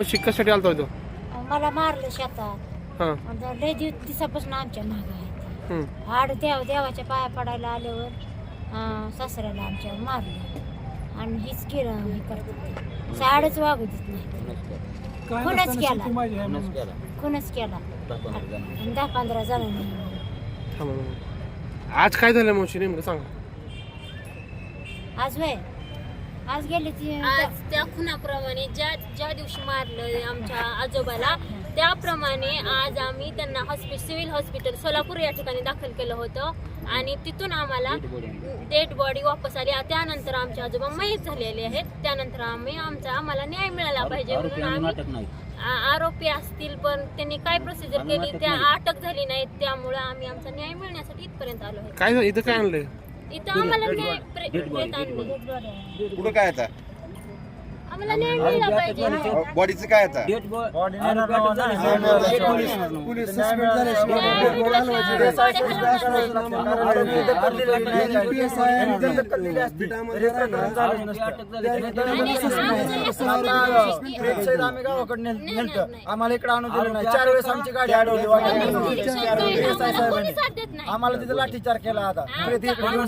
शिकासाठी आलता होतो मला मारलं शेतात. हा. आता लय दिवस दिसापासून आमच्या माग आहेत. हम्म. देव देवाच्या पाया पडायला आल्यावर अं, सासऱ्याला आमच्या मारलं. आणि हीच केलं हे करतात साडच वागू देत नाही. खूनच केला. खूनच केला. आणि दहा पंधरा जणांनी आज काय झालं मावशी? नेमकं सांगा. आज वय आज गेले ती आज त्या खुनाप्रमाणे ज्या ज्या दिवशी मारलं आमच्या आजोबाला त्याप्रमाणे आज आम्ही त्यांना हॉस्पिटल सिव्हिल हॉस्पिटल सोलापूर या ठिकाणी दाखल केलं होतं. आणि तिथून आम्हाला डेड बॉडी वापस आली. त्यानंतर आमचे आजोबा मयत झालेले आहेत. त्यानंतर आम्ही आमचा आम्हाला न्याय मिळाला पाहिजे म्हणून आम्ही आरोपी असतील पण त्यांनी काय प्रोसिजर केली? त्या अटक झाली नाही. त्यामुळे आम्ही आमचा न्याय मिळण्यासाठी इथपर्यंत आलो काय इथं काय आणलंय? इथं आम्हाला न्याय प्रे- आणले पुढं काय आता? आम्हाला पाहिजे बॉडीचं काय आता आम्ही गावाकडे नेलतं आम्हाला इकडे आणून दिलं नाही चार वेळेस आमची गाडी अडवली आम्हाला तिथे लाठीचार केला आता परत इकडे घेऊन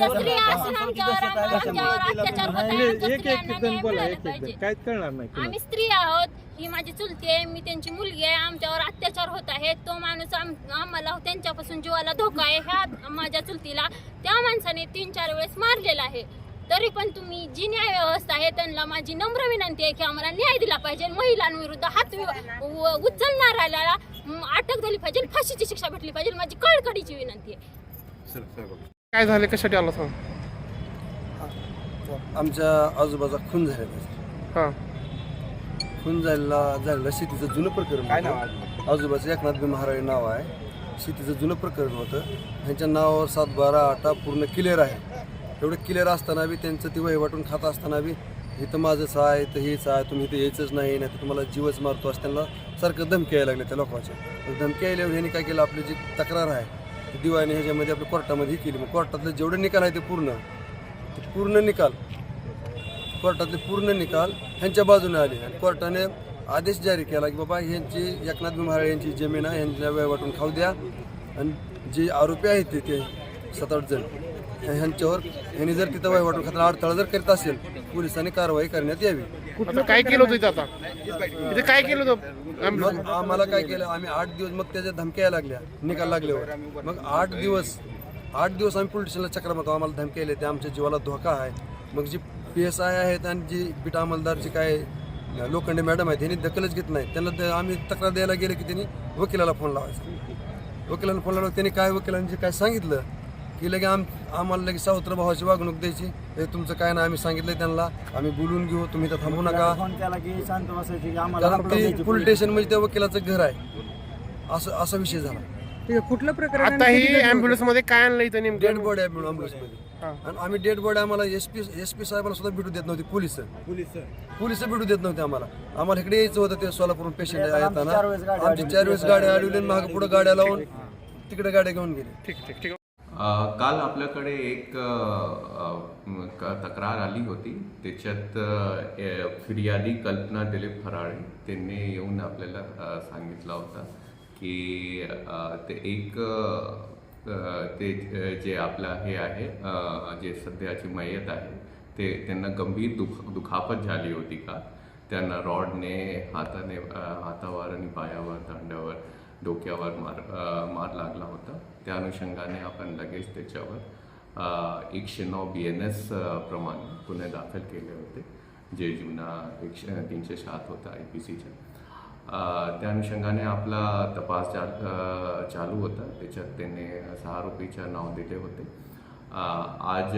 काहीच करणार नाही आम्ही स्त्री आहोत ही माझी चुलती आहे मी त्यांची मुलगी आहे आमच्यावर अत्याचार होत आहे तो माणूस आम- आम्हाला त्यांच्यापासून जीवाला धोका आहे ह्या माझ्या चुलतीला त्या माणसाने तीन चार वेळेस मारलेला आहे. तरी पण तुम्ही जी न्याय व्यवस्था आहे त्यांना माझी नम्र विनंती आहे की आम्हाला न्याय दिला पाहिजे. महिलांविरुद्ध हात वि- व- उचलणाऱ्याला म, अटक झाली पाहिजे फाशीची शिक्षा भेटली पाहिजे माझी कळकळीची विनंती आहे. काय झालं? कशासाठी आला सांग? आमच्या आजोबाचा खून झालेला हां. खून झालेला झालेला शेतीचं जुनं प्रकरण काय नाव होतं. आजोबाचं एकनाथ बी महाराज नाव आहे. शेतीचं जुनं प्रकरण होतं. ह्यांच्या नावावर सात बारा आटा पूर्ण क्लिअर आहे. एवढं क्लिअर असताना बी त्यांचं ते वही वाटून खात असताना बी इथं माझंच आहे इथं हेच आहे तुम्ही इथं यायचंच नाही नाही तर तुम्हाला जीवच मारतो असं त्यांना सारखं धमकी यायला लागले त्या लोकांच्या. तर धमकी यायल्यावर ह्यांनी काय केलं? आपली जी तक्रार आहे ती दिवाळीने ह्याच्यामध्ये आपल्या कोर्टामध्ये ही केली. मग कोर्टातलं जेवढे निकाल आहे ते पूर्ण. ते पूर्ण निकाल. कोर्टातले पूर्ण निकाल ह्यांच्या बाजूने आले. आणि कोर्टाने आदेश जारी केला की बाबा ह्यांची एकनाथ महाराज यांची जमीन आहे ह्यांच्या वाटून खाऊ द्या. आणि जे आरोपी आहेत ते ते सात आठ जण. ह्या- ह्यांच्यावर ह्यांनी जर तिथं वाटून खाताना अडथळा जर करीत असेल पोलिसांनी कारवाई करण्यात यावी. काय केलं होतं इथं आता? इथे काय केलं होतं? मग आम्हाला काय केलं? आम्ही आठ दिवस मग त्याच्या धमक्या यायला लागल्या निकाल लागल्यावर. मग आठ दिवस आठ दिवस आम्ही पोलीस स्टेशनला चक्र मारतो आम्हाला धमक्या त्या आमच्या जीवाला धोका आहे. मग जी पी एस आय आहेत आणि जी बीटा अंमलदारची काय लोखंडे मॅडम आहेत त्यांनी दखलच घेत नाही त्यांना आम्ही तक्रार द्यायला गेले की त्यांनी वकिलाला फोन लावायचा. वकिलांना फोन लावला त्यांनी काय वकिलांनी काय सांगितलं? की लगे आम आम्हाला लगे सावत्र भावाची वागणूक द्यायची. हे तुमचं काय नाही आम्ही सांगितलं त्यांना. आम्ही बोलून घेऊ तुम्ही तर थांबू नका. फोन केला की शांत बसायची की आम्हाला कारण ते पोलीस. स्टेशन म्हणजे त्या वकिलाचं घर आहे. असं असा विषय झाला. कुठलं प्रकरण आता ही अँब्युलन्समध्ये काय आणलं इथं डेड बॉडी आहे मध्ये. आणि आम्ही डेड बॉडी आम्हाला एस पी एस पी साहेबांना सुद्धा भेटू देत नव्हती पोलीस. पोलीस. पोलीस भेटू देत नव्हते आम्हाला. आम्हाला इकडे यायचं होतं ते सोलापूरून पेशंट येताना आमची चार वेळेस गाड्या अडवली मागे पुढे गाड्या लावून तिकडे गाड्या घेऊन गेले. ठीक ठीक ठीक. अ, काल आपल्याकडे एक तक्रार आली होती. त्याच्यात फिर्यादी कल्पना दिलीप फराळे त्यांनी येऊन आपल्याला सांगितलं होतं की ते एक ते जे आपलं हे आहे जे सध्याची मयत आहे ते त्यांना गंभीर दुख दुखापत झाली होती का? त्यांना रॉडने हाताने हातावर आणि पायावर दांड्यावर डोक्यावर मार मार लागला होता. त्या अनुषंगाने आपण लगेच त्याच्यावर एकशे नऊ बी एन एस प्रमाणे गुन्हे दाखल केले होते. जे जुना एकशे तीनशे सात होता आय पी सीच्या त्या अनुषंगाने आपला तपास चा चालू होता. त्याच्यात त्याने सहा रुपयेच्या नाव दिले होते. आज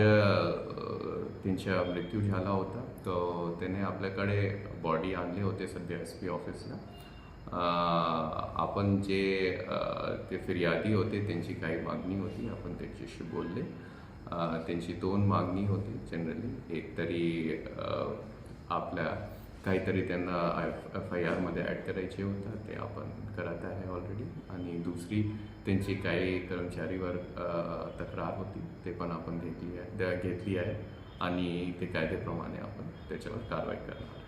त्यांचा मृत्यू झाला होता. तो त्याने आपल्याकडे बॉडी आणले होते सध्या एस पी ऑफिसला आपण जे ते फिर्यादी होते त्यांची काही मागणी होती. आपण त्यांच्याशी बोलले. त्यांची दोन मागणी होती जनरली एक तरी आपल्या काहीतरी त्यांना एफ आय आरमध्ये ॲड करायचे होतं ते आपण करत आहे ऑलरेडी आणि दुसरी त्यांची काही कर्मचारीवर तक्रार होती ते पण आपण घेतली आहे घेतली आहे. आणि ते कायद्याप्रमाणे आपण त्याच्यावर कारवाई करणार.